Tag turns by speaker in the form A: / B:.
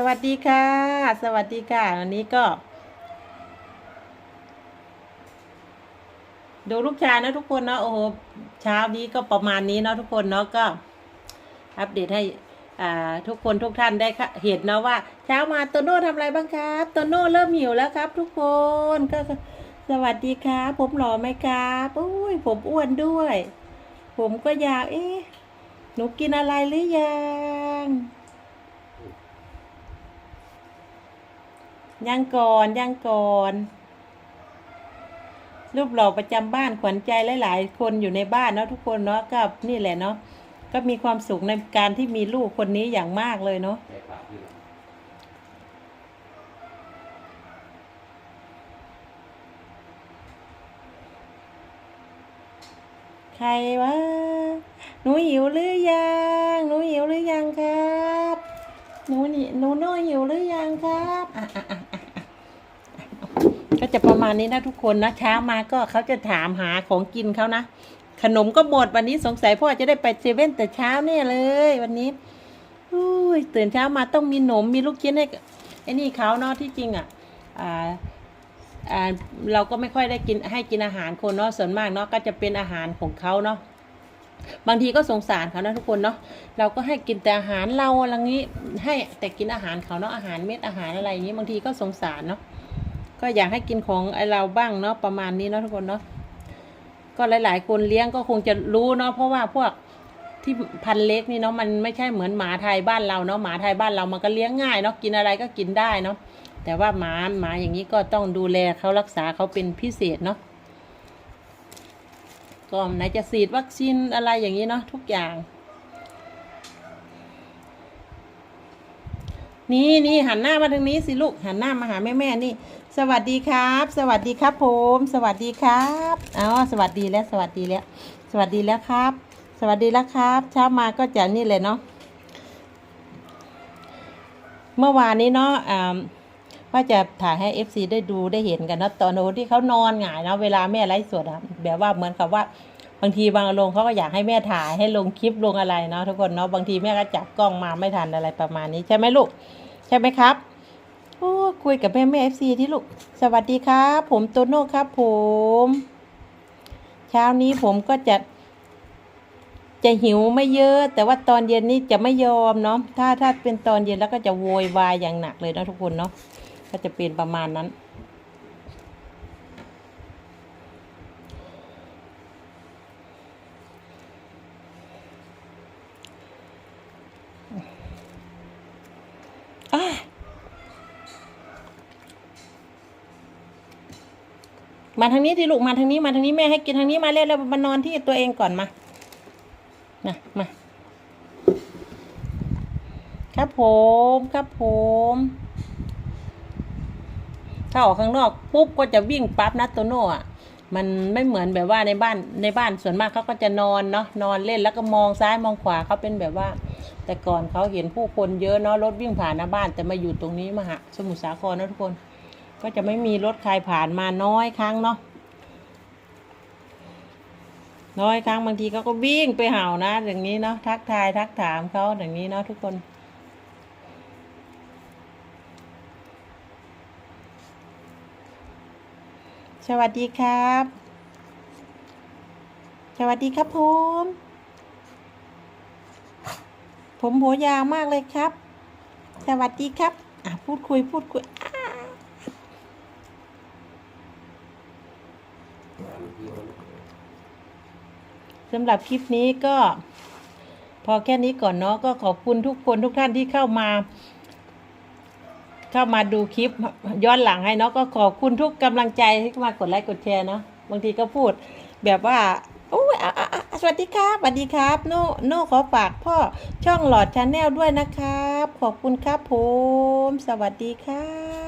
A: สวัสดีค่ะ สวัสดีค่ะ วันนี้ก็ ดูลูกชายนะทุกคนเนาะโอ้โหเช้านี้ก็ประมาณนี้เนาะทุกคนเนาะก็ อัปเดตให้ทุกคนทุกท่านได้เห็นเนาะว่า เช้ามาโตโน่ทำอะไรบ้างครับโตโน่เริ่มหิวแล้วครับ ทุกคนก็สวัสดีครับผมหล่อไหมครับอุ้ยผมอ้วนด้วย ผมก็อยากเอ๊ะหนูกินอะไรหรือยัง ยังก่อนยังก่อนรูปหล่อประจำบ้านขวัญใจหลาย ๆ คนอยู่ในบ้านเนาะทุกคนเนาะก็นี่แหละเนาะก็มีความสุขในการที่มีลูกคนนี้อย่างมากเลยเนาะ
B: ใค
A: รวะหนูหิวหรือยังหนูหิวหรือยังครับหนูนี่หนูโน่หิวหรือยังครับอะอะอะ ก็จะประมาณนี้นะทุกคนนะเช้ามาก็เขาจะถามหาของกินเขานะขนมก็หมดวันนี้สงสัยพ่อจะได้ไปเซเว่นแต่เช้าเนี่ยเลย วันนี้อุ้ยตื่นเช้ามาต้องมีหนมมีลูกชิ้นให้ไอ้นี่เขาเนาะที่จริงอะอ่าอ่าเราก็ไม่ค่อยได้กินให้กินอาหารคนเนาะส่วนมากเนาะก็จะเป็นอาหารของเขาเนาะบางทีก็สงสารเขานะทุกคนเนาะเราก็ให้กินแต่อาหารเราอะไรงี้ให้แต่กินอาหารเขาเนาะอาหารเม็ดอาหารอะไรอย่างนี้บางทีก็สงสารเนาะ ก็อยากให้กินของไอเราบ้างเนาะประมาณนี้เนาะทุกคนเนาะก็หลาย ๆ คนเลี้ยงก็คงจะรู้เนาะเพราะว่าพวกที่พันเล็กนี่เนาะมันไม่ใช่เหมือนหมาไทยบ้านเราเนาะหมาไทยบ้านเรามันก็เลี้ยงง่ายเนาะกินอะไรก็กินได้เนาะแต่ว่าหมาหมาอย่างนี้ก็ต้องดูแลเขารักษาเขาเป็นพิเศษเนาะก็ไหนจะฉีดวัคซีนอะไรอย่างนี้เนาะทุกอย่าง นี่นี่หันหน้ามาทางนี้สิลูกหันหน้ามาหาแม่แม่นี่ สวัสดีครับ สวัสดีครับผม สวัสดีครับอ๋อสวัสดีแล้วสวัสดีแล้ว สวัสดีแล้วครับ สวัสดีแล้วครับ เช้ามาก็จะนี่เลยเนาะเมื่อวานนี้เนาะอ่าว่าจะถ่ายให้ FC ได้ดูได้เห็นกันนะตอนโน้ที่เขานอนหงายนะเวลาแม่ไลฟ์สดอะแบบว่าเหมือนกับว่าบางทีบางอารมณ์เขาก็อยากให้แม่ถ่ายให้ลงคลิปลงอะไรเนาะทุกคนเนาะบางทีแม่ก็จับกล้องมาไม่ทันอะไรประมาณนี้ใช่ไหมลูก ใช่ไหมครับ คุยกับแม่แม่เอฟซีที่ลูก สวัสดีครับ ผมโตโน่ครับ ผม เช้านี้ผมก็จะ จะหิวไม่เยอะ แต่ว่าตอนเย็นนี่จะไม่ยอมเนาะถ้าถ้าเป็นตอนเย็นแล้วก็จะโวยวายอย่างหนักเลยนะทุกคนเนาะก็จะเป็นประมาณนั้น มาทางนี้ที่ลูกมาทางนี้มาทางนี้แม่ให้กินทางนี้มาเร็วแล้วมานอนที่ตัวเองก่อนมานะมา ครับผมครับผมถ้าออกข้างนอกปุ๊บก็จะวิ่งปั๊บนะโตโน่อะมันไม่เหมือนแบบว่าในบ้านในบ้านส่วนมากเขาก็จะนอนเนาะนอนเล่นแล้วก็มองซ้ายมองขวาเขาเป็นแบบว่า แต่ก่อนเขาเห็นผู้คนเยอะเนาะรถวิ่งผ่านหน้าบ้าน แต่มาอยู่ตรงนี้มาหาสมุทรสาครนะทุกคน ก็จะไม่มีรถใครผ่านมาน้อยครั้งเนาะน้อยครั้งบางทีเขาก็วิ่งไปเห่านะอย่างนี้เนาะทักทายทักถามเขาอย่างนี้เนาะทุกคน สวัสดีครับ สวัสดีครับผมผมหัวยาวมากเลยครับ สวัสดีครับ อะพูดคุยพูดคุยอ่า สำหรับคลิปนี้ก็พอแค่นี้ก่อนเนาะก็ขอบคุณทุกคนทุกท่านที่เข้ามา เข้ามาดูคลิปย้อนหลังให้เนาะก็ขอบคุณทุกกำลังใจที่มากดไลค์กดแชร์เนาะบางทีก็พูดแบบว่าโอ้ยสวัสดีครับ สวัสดีครับ โน่โน่ขอฝากพ่อช่องหลอดชาแนลด้วยนะครับ ขอบคุณครับผม สวัสดีครับ